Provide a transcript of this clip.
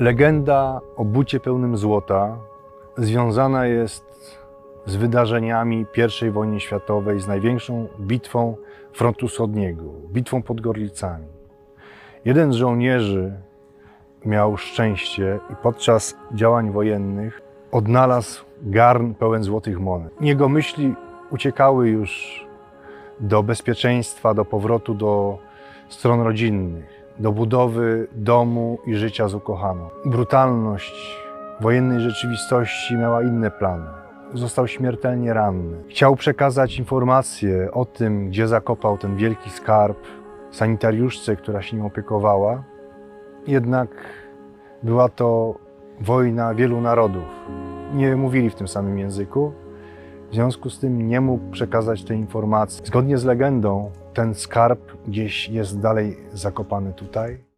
Legenda o bucie pełnym złota związana jest z wydarzeniami I wojny światowej, z największą bitwą frontu wschodniego, bitwą pod Gorlicami. Jeden z żołnierzy miał szczęście i podczas działań wojennych odnalazł garn pełen złotych monet. Jego myśli uciekały już do bezpieczeństwa, do powrotu do stron rodzinnych, do budowy domu i życia z ukochaną. Brutalność wojennej rzeczywistości miała inne plany. Został śmiertelnie ranny. Chciał przekazać informacje o tym, gdzie zakopał ten wielki skarb sanitariuszce, która się nim opiekowała. Jednak była to wojna wielu narodów. Nie mówili w tym samym języku. W związku z tym nie mógł przekazać tej informacji. Zgodnie z legendą, ten skarb gdzieś jest dalej zakopany tutaj.